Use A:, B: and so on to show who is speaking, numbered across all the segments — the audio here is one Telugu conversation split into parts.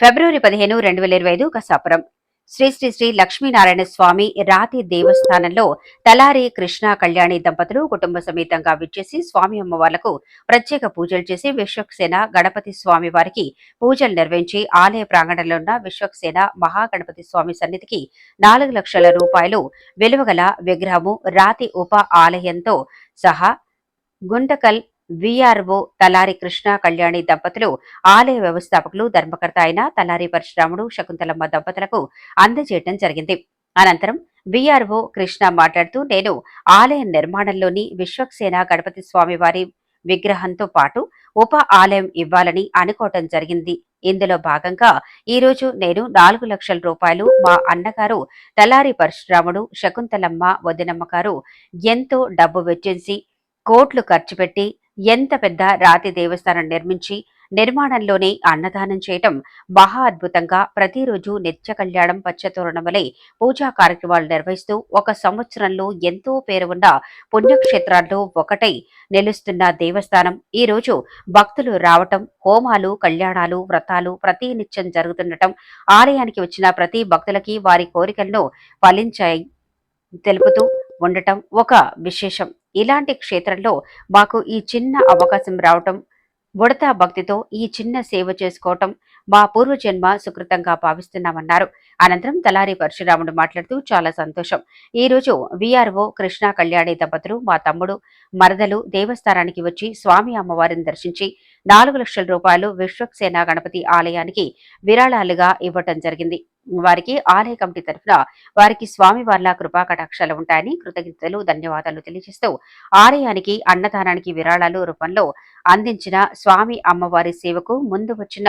A: ఫిబ్రవరి పదిహేను రెండు వేల ఇరవై ఐదు కసాపురం. శ్రీ శ్రీ శ్రీ లక్ష్మీనారాయణ స్వామి రాతి దేవస్థానంలో తలారి కృష్ణ కళ్యాణి దంపతులు కుటుంబ సమేతంగా విచ్చేసి స్వామి అమ్మవార్లకు ప్రత్యేక పూజలు చేసి విశ్వక్సేన గణపతి స్వామి వారికి పూజలు నిర్వహించి ఆలయ ప్రాంగణంలో ఉన్న విశ్వక్సేన మహాగణపతి స్వామి సన్నిధికి నాలుగు లక్షల రూపాయలు విలువగల విగ్రహము రాతి ఉప ఆలయంతో సహా గుంటకల్ విఆర్ఓ తలారి కృష్ణ కళ్యాణి దంపతులు ఆలయ వ్యవస్థాపకులు ధర్మకర్త అయిన తలారి పరశురాముడు శకుంతలమ్మ దంపతులకు అందజేయడం జరిగింది. అనంతరం విఆర్ఓ కృష్ణ మాట్లాడుతూ నేను ఆలయ నిర్మాణంలోని విశ్వక్సేన గణపతి స్వామి వారి విగ్రహంతో పాటు ఉప ఆలయం ఇవ్వాలని అనుకోవటం జరిగింది. ఇందులో భాగంగా ఈరోజు నేను నాలుగు లక్షల రూపాయలు మా అన్నగారు తలారి పరశురాముడు శకుంతలమ్మ వదినమ్మ గారు ఎంతో డబ్బు వెచ్చించి కోట్లు ఖర్చు పెట్టి ఎంత పెద్ద రాతి దేవస్థానం నిర్మించి నిర్మాణంలోనే అన్నదానం చేయటం మహా అద్భుతంగా ప్రతిరోజు నిత్య కళ్యాణం పచ్చతోరణం వలె పూజా కార్యక్రమాలు నిర్వహిస్తూ ఒక సంవత్సరంలో ఎంతో పేరు ఉన్న పుణ్యక్షేత్రాల్లో ఒకటై నిలుస్తున్న దేవస్థానం. ఈ రోజు భక్తులు రావటం హోమాలు కళ్యాణాలు వ్రతాలు ప్రతి నిత్యం జరుగుతుండటం ఆలయానికి వచ్చిన ప్రతి భక్తులకి వారి కోరికలను ఫలించాయి తెలుపుతూ ఉండటం ఒక విశేషం. ఇలాంటి క్షేత్రంలో మాకు ఈ చిన్న అవకాశం రావటం ఉడతా భక్తితో ఈ చిన్న సేవ చేసుకోవటం మా పూర్వజన్మ సుకృతంగా భావిస్తున్నామన్నారు. అనంతరం తలారి పరశురాముడు మాట్లాడుతూ చాలా సంతోషం. ఈ రోజు విఆర్ఓ కృష్ణా కళ్యాణి దంపతులు మా తమ్ముడు మరదలు దేవస్థానానికి వచ్చి స్వామి అమ్మవారిని దర్శించి నాలుగు లక్షల రూపాయలు విశ్వక్సేన గణపతి ఆలయానికి విరాళాలుగా ఇవ్వటం జరిగింది. వారికి ఆలయ కమిటీ తరఫున వారికి స్వామి వార్ల కృపా కటాక్షాలు ఉంటాయని కృతజ్ఞతలు ధన్యవాదాలు తెలియజేస్తూ ఆలయానికి అన్నదానానికి విరాళాలు రూపంలో అందించిన స్వామి అమ్మవారి సేవకు ముందు వచ్చిన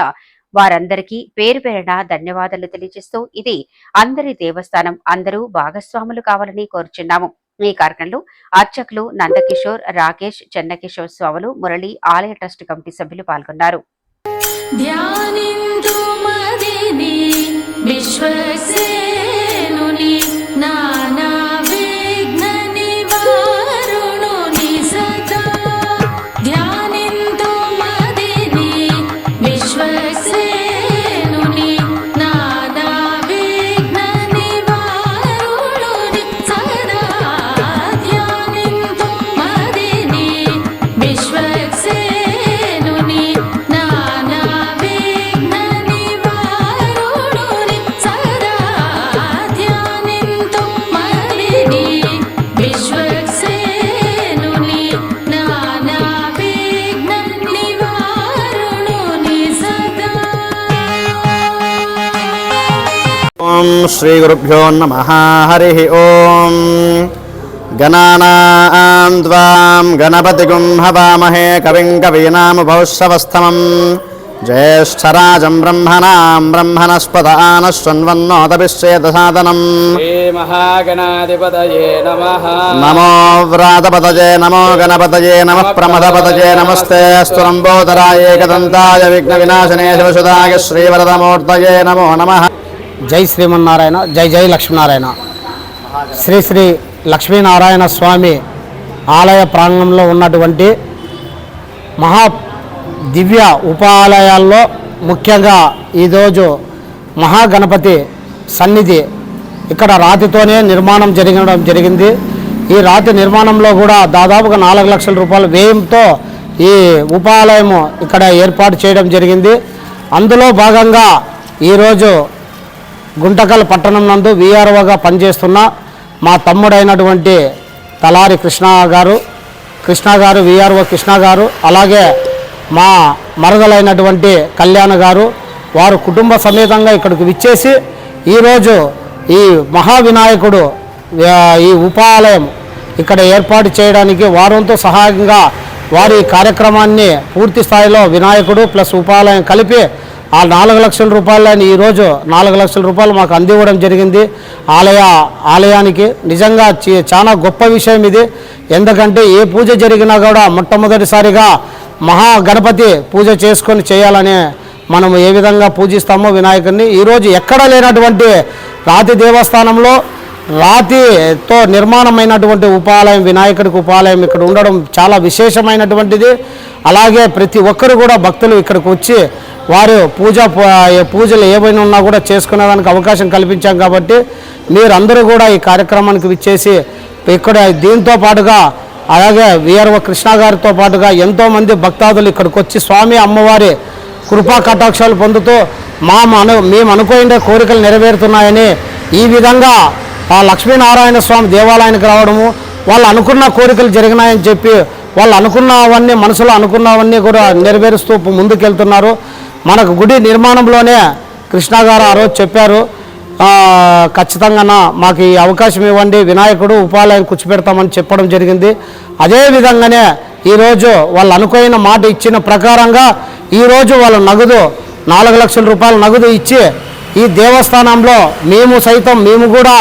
A: వారందరికీ పేరు పేరున ధన్యవాదాలు తెలియజేస్తూ ఇది అందరి దేవస్థానం అందరూ భాగస్వాములు కావాలని కోరుచున్నాము. ఈ కార్యక్రమంలో అర్చకులు నందకిషోర్ రాకేష్ చెన్నకిషోర్ స్వాములు మురళి ఆలయ ట్రస్ట్ కమిటీ సభ్యులు పాల్గొన్నారు.
B: ధ్యాని choisis. श्रीगुरुभ्यो नमः हरिः ॐ गणानां त्वां गणपतिगुं हवामहे कविं कवीनामुभौस्सवस्थमं ज्येष्ठराजं ब्रह्मणां ब्रह्मणस्पद आनश्वन्वन्नोदभिश्चेतसादनम्
C: महागणाधिपतये नमः
B: नमो व्रातपतये नमो गणपतये नमः प्रमथपतये नमस्ते स्तुलम्बोदराय एकदन्ताय विघ्नविनाशने शिवसुधाय श्रीवरदमूर्तये नमो नमः
D: జై శ్రీమన్నారాయణ జై జై లక్ష్మీనారాయణ. శ్రీ శ్రీ లక్ష్మీనారాయణ స్వామి ఆలయ ప్రాంగణంలో ఉన్నటువంటి మహా దివ్య ఉపాలయాల్లో ముఖ్యంగా ఈరోజు మహాగణపతి సన్నిధి ఇక్కడ రాతితోనే నిర్మాణం జరగడం జరిగింది. ఈ రాతి నిర్మాణంలో కూడా దాదాపుగా నాలుగు లక్షల రూపాయల వ్యయంతో ఈ ఉపాలయము ఇక్కడ ఏర్పాటు చేయడం జరిగింది. అందులో భాగంగా ఈరోజు గుంటకల్ పట్టణం నందు వీఆర్ఓగా పనిచేస్తున్న మా తమ్ముడైనటువంటి తలారి కృష్ణ గారు కృష్ణ గారు వీఆర్ఓ కృష్ణ గారు అలాగే మా మరదలైనటువంటి కళ్యాణ్ గారు వారు కుటుంబ సమేతంగా ఇక్కడికి విచ్చేసి ఈరోజు ఈ మహావినాయకుడు ఈ ఉపాలయం ఇక్కడ ఏర్పాటు చేయడానికి వారంతో సహాయంగా వారి కార్యక్రమాన్ని పూర్తి స్థాయిలో వినాయకుడు ప్లస్ ఉపాలయం కలిపి ఆ నాలుగు లక్షల రూపాయలని ఈరోజు నాలుగు లక్షల రూపాయలు మాకు అందివ్వడం జరిగింది. ఆలయ ఆలయానికి నిజంగా చీ- చాలా గొప్ప విషయం ఇది. ఎందుకంటే ఏ పూజ జరిగినా కూడా మొట్టమొదటిసారిగా మహా గణపతి పూజ చేసుకొని చేయాలనే మనం ఏ విధంగా పూజిస్తామో వినాయకుడిని ఈరోజు ఎక్కడ లేనటువంటి రాతి దేవస్థానంలో రాతితో నిర్మాణమైనటువంటి ఉపాలయం వినాయకుడికి ఉపాలయం ఇక్కడ ఉండడం చాలా విశేషమైనటువంటిది. అలాగే ప్రతి ఒక్కరు కూడా భక్తులు ఇక్కడికి వచ్చి వారు పూజ పూజలు ఏమైనా ఉన్నా కూడా చేసుకునేదానికి అవకాశం కల్పించాం కాబట్టి మీరందరూ కూడా ఈ కార్యక్రమానికి విచ్చేసి ఇక్కడ దీంతో పాటుగా అలాగే వీఆర్ఓ కృష్ణ గారితో పాటుగా ఎంతోమంది భక్తాదులు ఇక్కడికి వచ్చి స్వామి అమ్మవారి కృపా కటాక్షాలు పొందుతూ మా అను మేము అనుకోయిండే కోరికలు నెరవేరుతున్నాయని ఈ విధంగా ఆ లక్ష్మీనారాయణ స్వామి దేవాలయానికి రావడము వాళ్ళు అనుకున్న కోరికలు జరిగినాయని చెప్పి వాళ్ళు అనుకున్నవన్నీ మనసులో అనుకున్నవన్నీ కూడా నెరవేరుస్తూ ముందుకెళ్తున్నారు. మనకు గుడి నిర్మాణంలోనే కృష్ణ గారు ఆ రోజు చెప్పారు ఖచ్చితంగా మాకు ఈ అవకాశం ఇవ్వండి వినాయకుడు ఉపాలయం కూర్చిపెడతామని చెప్పడం జరిగింది. అదే విధంగానే ఈరోజు వాళ్ళు అనుకోయిన మాట ఇచ్చిన ప్రకారంగా ఈరోజు వాళ్ళు నగదు నాలుగు లక్షల రూపాయలు నగదు ఇచ్చి ఈ దేవస్థానంలో మేము సైతం మేము కూడా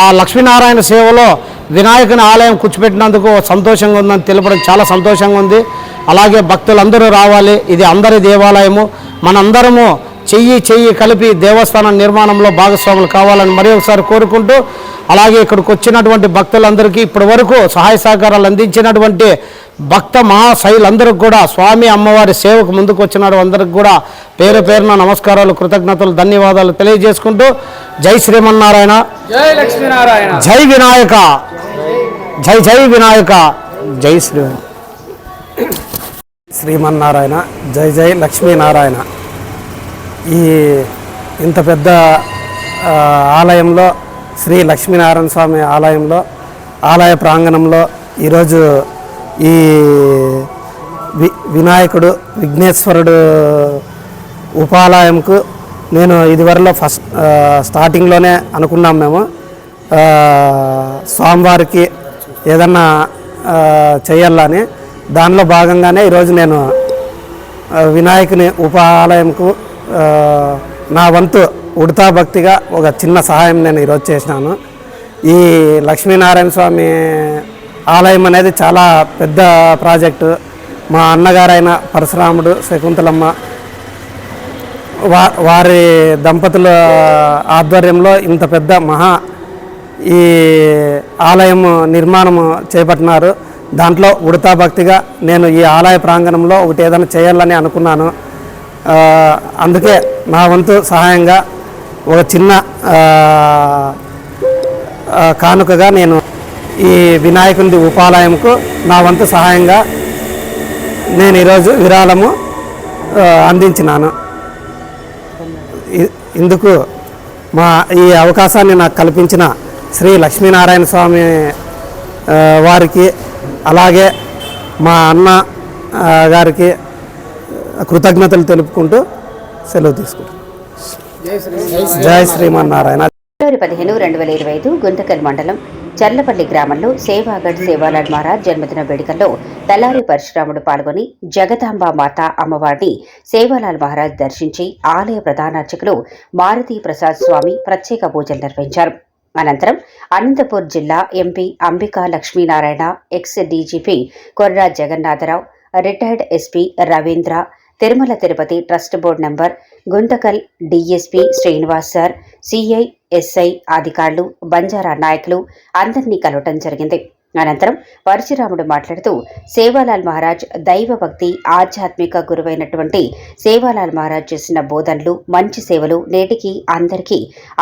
D: ఆ లక్ష్మీనారాయణ సేవలో వినాయకుని ఆలయం కూర్చోపెట్టినందుకు సంతోషంగా ఉందని తెలపడం చాలా సంతోషంగా ఉంది. అలాగే భక్తులందరూ రావాలి. ఇది అందరి దేవాలయము. మనందరము చెయ్యి చెయ్యి కలిపి దేవస్థానం నిర్మాణంలో భాగస్వాములు కావాలని మరి ఒకసారి కోరుకుంటూ అలాగే ఇక్కడికి వచ్చినటువంటి భక్తులందరికీ ఇప్పటి వరకు సహాయ సహకారాలు అందించినటువంటి భక్త మహాశైలందరికీ కూడా స్వామి అమ్మవారి సేవకు ముందుకు వచ్చిన అందరికి కూడా పేరు పేరున నమస్కారాలు కృతజ్ఞతలు ధన్యవాదాలు తెలియజేసుకుంటూ జై శ్రీమన్నారాయణ.
C: జై లక్ష్మీనారాయణ.
D: జై వినాయక. జై జై వినాయక. జై శ్రీ శ్రీమన్నారాయణ. జై జై లక్ష్మీనారాయణ. ఈ ఇంత పెద్ద ఆలయంలో శ్రీ లక్ష్మీనారాయణ స్వామి ఆలయంలో ఆలయ ప్రాంగణంలో ఈరోజు ఈ వి వినాయకుడు విఘ్నేశ్వరుడు ఉపాలయంకు నేను ఇదివరలో ఫస్ట్ స్టార్టింగ్లోనే అనుకున్నాం మేము. స్వామివారికి ఏదన్నా చేయాలని దానిలో భాగంగానే ఈరోజు నేను వినాయకుని ఉపాలయంకు నా వంతు ఉడతా భక్తిగా ఒక చిన్న సహాయం నేను ఈరోజు చేసినాను. ఈ లక్ష్మీనారాయణ స్వామి ఆలయం అనేది చాలా పెద్ద ప్రాజెక్టు. మా అన్నగారైన పరశురాముడు శకుంతలమ్మ వా వారి దంపతుల ఆధ్వర్యంలో ఇంత పెద్ద మహా ఈ ఆలయం నిర్మాణం చేపట్టినారు. దాంట్లో ఉడతా భక్తిగా నేను ఈ ఆలయ ప్రాంగణంలో ఒకటి ఏదైనా చేయాలని అనుకున్నాను. అందుకే నా వంతు సహాయంగా ఒక చిన్న కానుకగా నేను ఈ వినాయకుని ఉపాలయంకు నా వంతు సహాయంగా నేను ఈరోజు విరాళము అందించినాను. ఇందుకు మా ఈ అవకాశాన్ని నాకు కల్పించిన శ్రీ లక్ష్మీనారాయణ స్వామి వారికి అలాగే మా అన్న గారికి కృతజ్ఞతలు తెలుపుకుంటూ సెలవు తీసుకుంటాను జై శ్రీమన్నారాయణ.
A: ఫిబ్రవరి పదిహేను రెండు వేల ఇరవై ఐదు గుంతకల్ మండలం చర్లపల్లి గ్రామంలో సేవాగఢ్ సేవాలాల్ మహారాజ్ జన్మదిన వేడుకల్లో తలారి పరశురాముడు పాల్గొని జగదాంబ మాత అమ్మవారిని సేవాలాల్ మహారాజ్ దర్శించి ఆలయ ప్రధానార్చకులు మారుతీ ప్రసాద్ స్వామి ప్రత్యేక పూజలు నిర్వహించారు. అనంతరం అనంతపూర్ జిల్లా MP Ambika Lakshminarayana ex DGP Korra Jagannatharao retired SP Ravindra Tirumala Tirupati trust board number Guntakal DSP Srinivas sir CI SI అధికారులు బంజారా నాయకులు అందరినీ కలవటం జరిగింది. అనంతరం పరశురాముడు మాట్లాడుతూ సేవాలాల్ మహారాజ్ దైవభక్తి ఆధ్యాత్మిక గురువైనటువంటి సేవాలాల్ మహారాజ్ చేసిన బోధనలు మంచి సేవలు నేటికి అందరికీ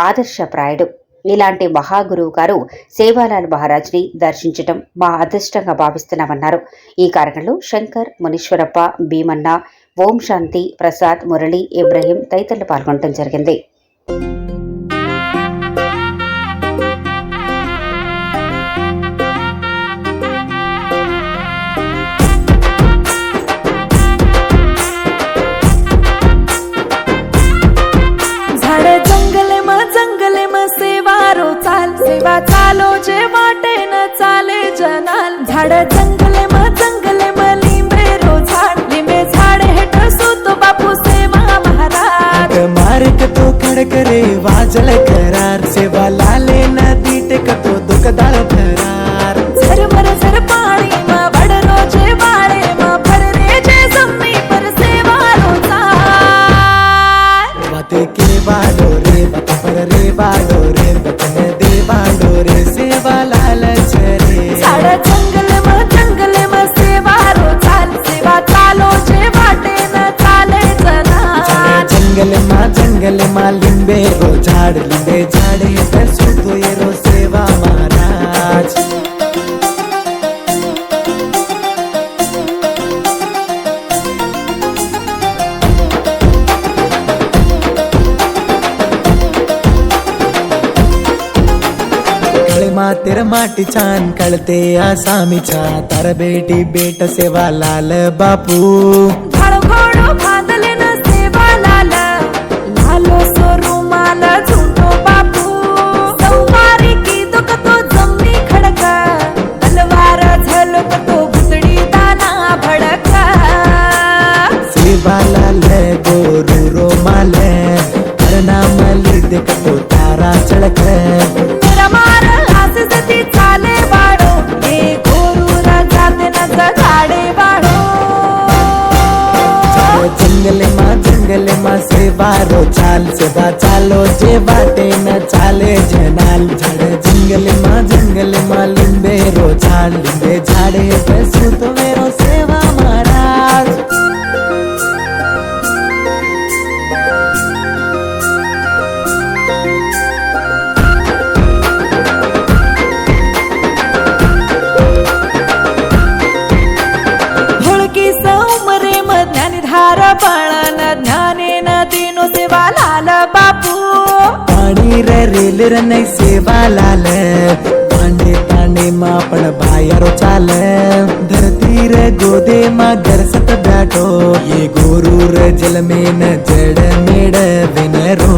A: ఆదర్శప్రాయుడు. ఇలాంటి మహాగురువు గారు సేవాలాల్ మహారాజ్ని దర్శించటం మా అదృష్టంగా భావిస్తున్నామన్నారు. ఈ కార్యక్రమంలో శంకర్ మునీశ్వరప్ప భీమన్న ఓం శాంతి ప్రసాద్ మురళి ఇబ్రహీం తదితరులు పాల్గొనడం జరిగింది.
E: सेवा चालो जे वाटे न चाले, जनाल. झाड जंगले म जंगले, म लिंबे रो झाड लिंबे झाड हे हेठ तो बापू सेवा महाराज.
F: मार्ग तो खडक रे वाजल
E: मातेर माटी छान कळते. आसामीच्या तर बेटी बेट सेवा लाल बापू. बाटे न चाले
F: जनाल,
E: झाड़े जंगल माँ जंगल माँ
F: लिंबे रो झाड़ लिंबे
E: झाड़े पे सुत मेरो सेवा महाराज। धुड़की सौमरे मध्यान धारा पाळा न ज्ञाने न दिनो सेवा लाल बापू।
F: निर रेलेर नै सेवा लाल. पांडे पांडे मा पण भायारो चाल. धरती र गोदेमा गरसत ब्याटो. ये गोरु र न जड मेड विनरो.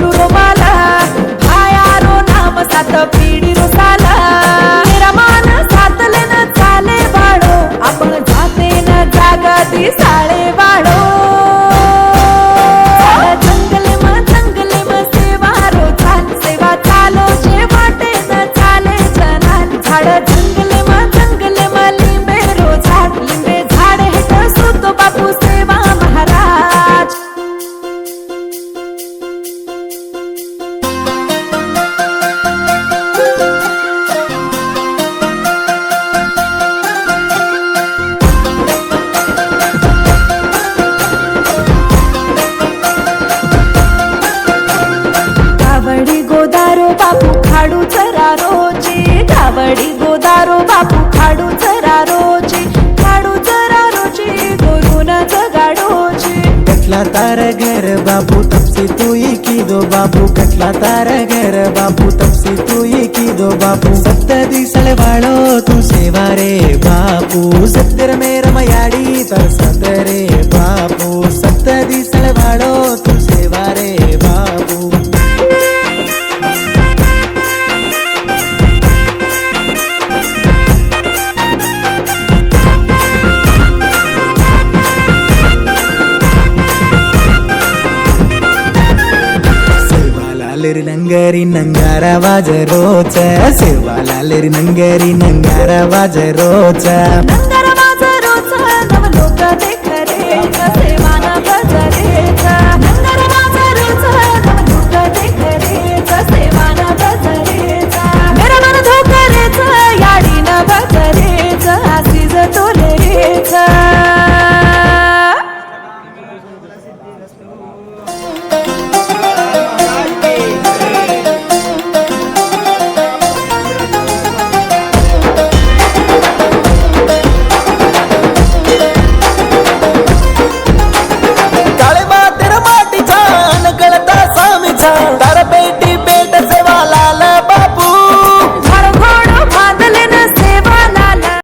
F: रो वाला भायारो रो साळे बाळो. ತಾರ ಘರ ಬಾಬು ತಪ್ಸಿ ತೂಯಿ ಕಿದೋ ಬಾಬು ಕಟ್ಲ ತಾರ ಘರ ಬಾಬು ತಪ್ಸಿ ತೂಯಿ ಕಿದೋ ಬಾಬು ಸತ್ತದಿ ಸಳವಾಳೋ ತು ಸೇವಾರೆ ಬಾಪು ಸತ್ತರ ಮೇ ರಮಯಾಡಿ ತರ್ಸದರೆ ಬಾಪು ಸತ್ತದಿ ಸಳವಾಳೋ ತು శివాలరి నంగరి నంగార వాజరోచ శివాలరి నంగరి నంగార వాజరోచ
E: నవలోక దేఖరేచ సేవాన బజరేచ నంగార